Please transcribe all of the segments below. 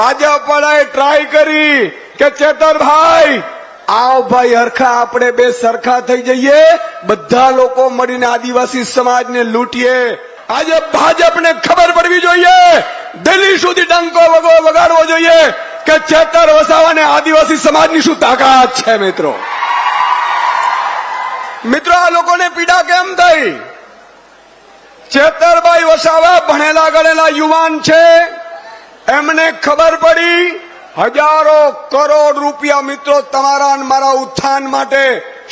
ભાજપ વાળાએ ટ્રાય કરી કે ચેતરભાઈ આવ ભાઈ હરખા આપણે બે સરખા થઈ જઈએ, બધા લોકો મળીને આદિવાસી સમાજને લૂંટીએ. આજે ભાજપને ખબર પડવી જોઈએ. દિલ્હી સુધી ડંકો વગો વગાડવો જોઈએ કે ચેતર વસાવાને આદિવાસી સમાજની શું તાકાત છે મિત્રો? મિત્રો, આ લોકોને પીડા કેમ થઈ? ચેતરભાઈ વસાવા ભણેલા ગણેલા યુવાન છે. એમને ખબર પડી, હજારો કરોડ રૂપિયા મિત્રો તમારા મારા ઉત્થાન માટે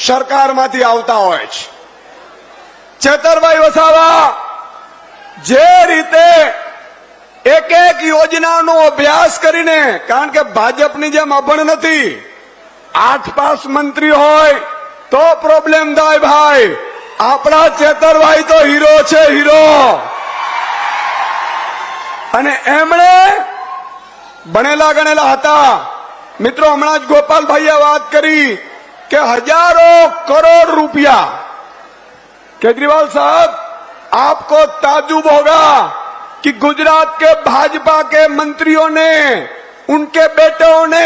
સરકારમાંથી આવતા હોય છે. ચેતરભાઈ વસાવા, જે રીતે એક એક યોજનાનો અભ્યાસ કરીને, કારણ કે ભાજપની જેમ અભણ નથી આઠ પાસ મંત્રી હોય તો પ્રોબ્લેમ થાય ભાઈ. આપણા ચેતરભાઈ તો હીરો છે હીરો. અને એમણે ભણેલા ગણેલા હતા મિત્રો હમણાં જ ગોપાલભાઈએ વાત કરી કે હજારો કરોડ रुपया केजरीवाल साहब आपको ताजुब होगा कि गुजरात के भाजपा के मंत्रियों ने उनके बेटों ने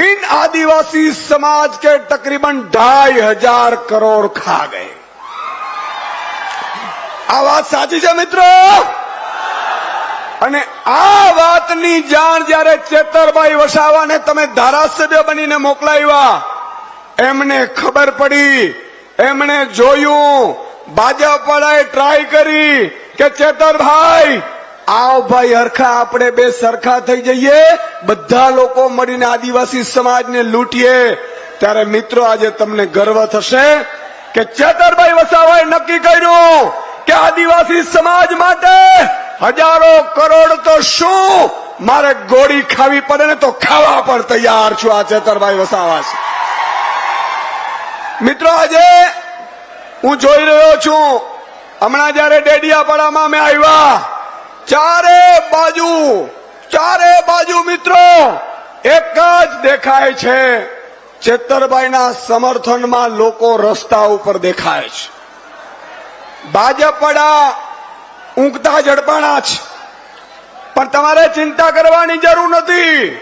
इन आदिवासी समाज के तकरीबन ढाई हजार करोड़ खा गए આ વાત સાચી છે મિત્રો અને આ વાતની જાણ જ્યારે ચેતરભાઈ વસાવાને તમે ધારાસભ્ય બનીને મોકલાવ્યા, એમને ખબર પડી, એમણે જોયું ભાજપવાળાએ ટ્રાય કરી કે ચેતરભાઈ, આવ ભાઈ હરખા, આપણે બે સરખા થઈ જઈએ, બધા લોકો મળીને આદિવાસી સમાજને લૂંટીએ. ત્યારે મિત્રો, આજે તમને ગર્વ થશે કે ચેતરભાઈ વસાવાએ નક્કી કર્યું કે આદિવાસી સમાજ માટે હજારો કરોડ તો શું? મારે ગોળી ખાવી પડે ને તો ખાવા પણ તૈયાર છું આ ચેતરભાઈ વસાવા છે. મિત્રો, આજે હું જોઈ રહ્યો છું, હમણાં જયારે ડેડિયાપાડામાં અમે આવ્યા, ચારે બાજુ ચારે બાજુ મિત્રો, એક જ દેખાય છે, ચેતરભાઈના સમર્થનમાં લોકો રસ્તા ઉપર દેખાય છે. ભાજપ વડા ઊંઘતા ઝડપાણા છે પણ તમારે ચિંતા કરવાની જરૂર નથી.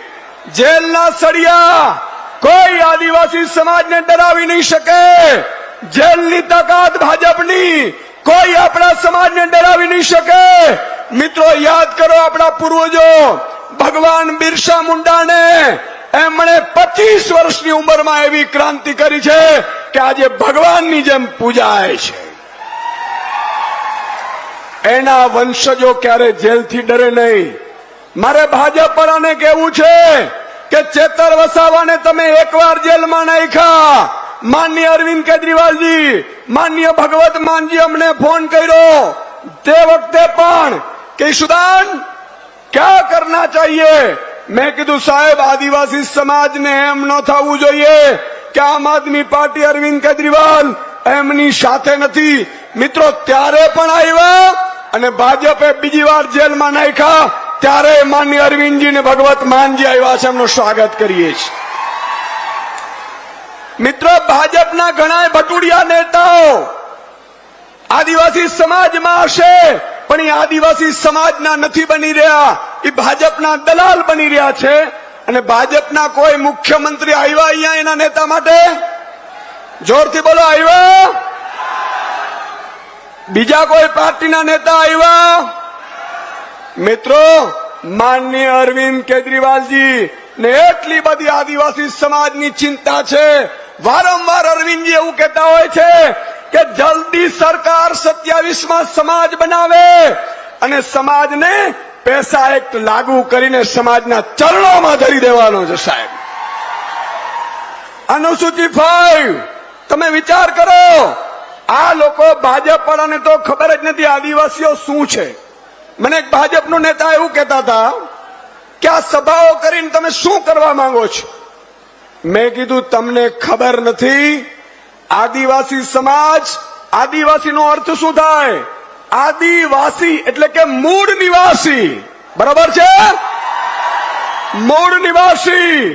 જેલના સળિયા કોઈ આદિવાસી સમાજને ડરાવી નહીં શકે. જેલની તાકાત ભાજપની કોઈ આપણા સમાજને ડરાવી નહીં શકે. મિત્રો, યાદ કરો આપણા પૂર્વજો, ભગવાન બિરસા મુંડાને એમણે પચીસ વર્ષની ઉંમરમાં એવી ક્રાંતિ કરી છે કે આજે ભગવાનની જેમ પૂજાય છે. એના વંશજો ક્યારે જેલથી ડરે નહીં. મારે ભાજપ વાળાને કેવું છે કે ચેતર વસાવાને તમે એકવાર જેલમાં નાખ્યા. માન્ય અરવિંદ કેજરીવાલજી, માન્ય ભગવત માનજી અમને ફોન કર્યો. તે વખતે પણ કેશુદાન ક્યાં કરના ચાહીએ? મેં કીધું, સાહેબ, આદિવાસી સમાજને એમ ન થવું જોઈએ કે આમ આદમી પાર્ટી અરવિંદ કેજરીવાલ એમની સાથે નથી. મિત્રો, ત્યારે પણ આવ્યા અને ભાજપે બીજી વાર જેલમાં નાખ્યા, ત્યારે માન્ય અરવિંદજી ને ભગવત માનજી આવ્યા છે, એમનું સ્વાગત કરીએ છીએ. મિત્રો, ભાજપના ઘણા ભટુડિયા નેતાઓ આદિવાસી સમાજમાં હશે, પણ એ આદિવાસી સમાજના નથી બની રહ્યા. એ ભાજપના દલાલ બની રહ્યા છે. અને ભાજપના કોઈ મુખ્યમંત્રી આવ્યા અહીંયા એના નેતા માટે? જોરથી બોલો, આવ્યા? બીજા કોઈ પાર્ટીના નેતા આવ્યા? મિત્રો, માનનીય અરવિંદ કેજરીવાલજી ને એટલી બધી આદિવાસી સમાજની ચિંતા છે. વારંવાર અરવિંદજી એવું કહેતા હોય છે કે જલ્દી સરકાર સત્યાવીસમાં સમાજ બનાવે અને સમાજને પૈસા એક્ટ લાગુ કરીને સમાજના ચરણોમાં ધરી દેવાનો છે સાહેબ. અનુસૂચિત ફાઈવ, તમે વિચાર કરો આ લોકો ભાજપ વાળાને તો ખબર જ નથી આદિવાસીઓ શું છે. મને એક ભાજપનો નેતા એવું કહેતા હતા કે આ સભાઓ કરીને તમે શું કરવા માંગો છો? મેં કીધું, તમને ખબર નથી, આદિવાસી સમાજ, આદિવાસીનો અર્થ શું થાય? આદિવાસી એટલે કે મૂળ નિવાસી. બરાબર છે? મૂળ નિવાસી.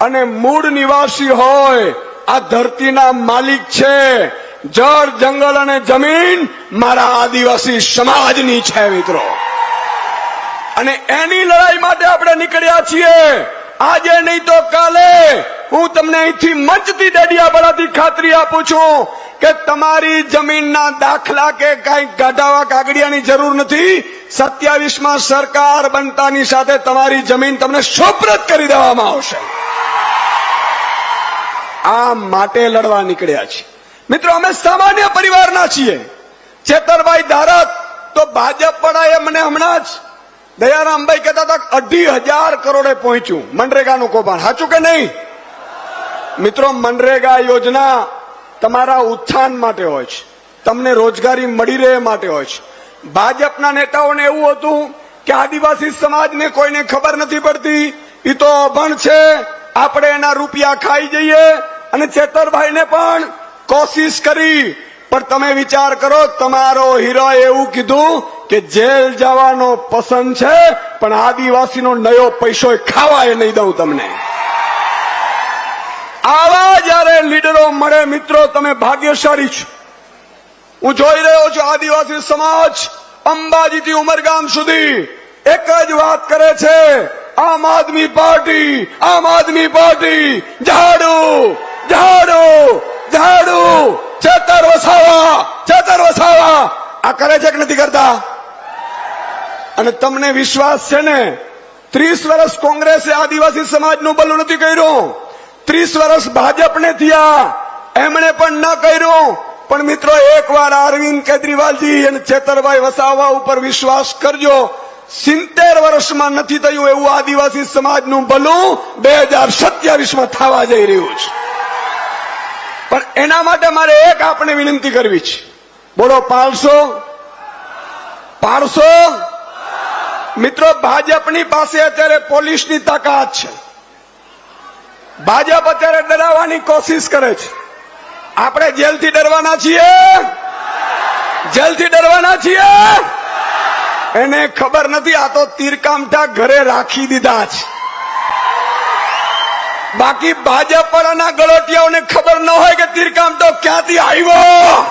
અને મૂળ નિવાસી હોય, આ ધરતીના માલિક છે. જળ, જંગલ અને જમીન મારા આદિવાસી સમાજની છે મિત્રો. અને એની લડાઈ માટે આપણે નીકળ્યા છીએ. આજે નહીં તો કાલે હું તમને અહીંથી મંચથી ડેડિયાપાડાથી ખાતરી આપું છું કે તમારી જમીનના દાખલા કે કઈ કાઢાવા કાગડિયાની જરૂર નથી. સત્યાવીસમાં સરકાર બનતાની સાથે તમારી જમીન તમને સુપ્રત કરી દેવામાં આવશે. આ માટે લડવા નીકળ્યા છે મિત્રો, અમે સામાન્ય પરિવારના છીએ. ચેતરભાઈ ધારક, તો ભાજપ પડાએ મને હમણાં જ દયારામભાઈ કહેતા હતા અઢી હજાર કરોડે પહોંચ્યું મનરેગાનું કૌભાંડ. સાચું કે નહીં? મિત્રો, મનરેગા યોજના તમારા ઉત્થાન માટે હોય છે. તમને રોજગારી મળી રહે માટે હોય છે. ભાજપના નેતાઓને એવું હતું કે આદિવાસી સમાજને કોઈને ખબર નથી પડતી. એ તો અભણ છે. આપણે એના રૂપિયા ખાઈ જઈએ અને ચેતરભાઈને પણ કોશિશ કરી, પણ તમે વિચાર કરો, તમારો હીરો એવું કીધું કે જેલ જવાનો પસંદ છે, પણ આદિવાસીનો નયો પૈસો ખાવા એ નહીં દઉં તમને. આવા જયારે લીડરો મળે, મિત્રો, તમે ભાગ્યશાળી છો. હું જોઈ રહ્યો છું આદિવાસી સમાજ અંબાજીથી ઉમરગામ સુધી એક જ વાત કરે છે, આમ આદમી પાર્ટી, આમ આદમી પાર્ટી, ઝાડુ ઝાડુ. ઝાડુ ચેતર વસાવા! ચેતર વસાવા! આ કરે છે કે નથી કરતા? અને તમને વિશ્વાસ છે ને? ત્રીસ વર્ષ કોંગ્રેસે આદિવાસી સમાજનું ભલું નથી કર્યું. ત્રીસ વર્ષ ભાજપને થયા. એમણે પણ ન કર્યું. પણ મિત્રો, એકવાર અરવિંદ કેજરીવાલજી અને ચેતરભાઈ વસાવા ઉપર વિશ્વાસ કરજો. સિત્તેર વર્ષમાં નથી થયું એવું આદિવાસી સમાજનું ભલું. બે હજાર સત્યાવીસમાં થવા જઈ રહ્યું છે. પણ એના માટે મારે એક આપણે વિનંતી કરવી છે. બોલો પાલસો પાડશો મિત્રો, ભાજપની પાસે અત્યારે પોલીસની તાકાત છે. ભાજપ અત્યારે ડરાવવાની કોશિશ કરે છે. આપણે જેલથી ડરવાના છીએ? જેલથી ડરવાના છીએ? એને ખબર નથી, આ તો તીરકામઠા ઘરે રાખી દીધા છે. બાકી ભાજપ વાળાના ગળોટિયાઓને ખબર ન હોય કે તીરકામઠો ક્યાંથી આવ્યો?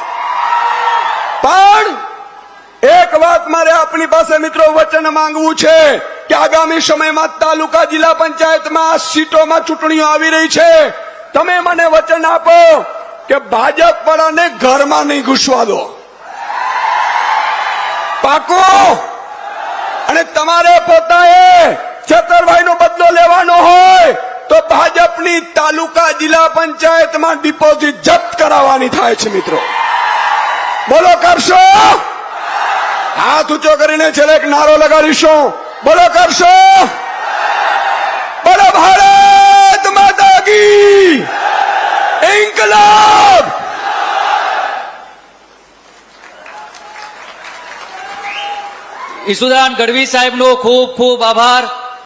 પણ એક વાત મારે આપની પાસે મિત્રો વચન માંગવું છે કે આગામી સમયમાં તાલુકા જિલ્લા પંચાયતમાં સીટોમાં ચૂંટણીઓ આવી રહી છે. તમે મને વચન આપો કે ભાજપ વાળાને ઘરમાં નહીં ઘૂસવા દો. પાકો! અને તમારે પોતાએ છતરભાઈ નો બદલો લેવાનો હોય તો ભાજપની તાલુકા જિલ્લા પંચાયતમાં ડિપોઝિટ જપ્ત કરાવવાની થાય છે મિત્રો. બોલો કરશો? હાથ ઊંચો કરીને છેલ્લે એક નારો લગાડીશું. બોલો કરશો? બોલો ભારત માતા કી. ઇન્કલાબ! ઈસુદાન ગઢવી સાહેબનો ખૂબ ખૂબ આભાર.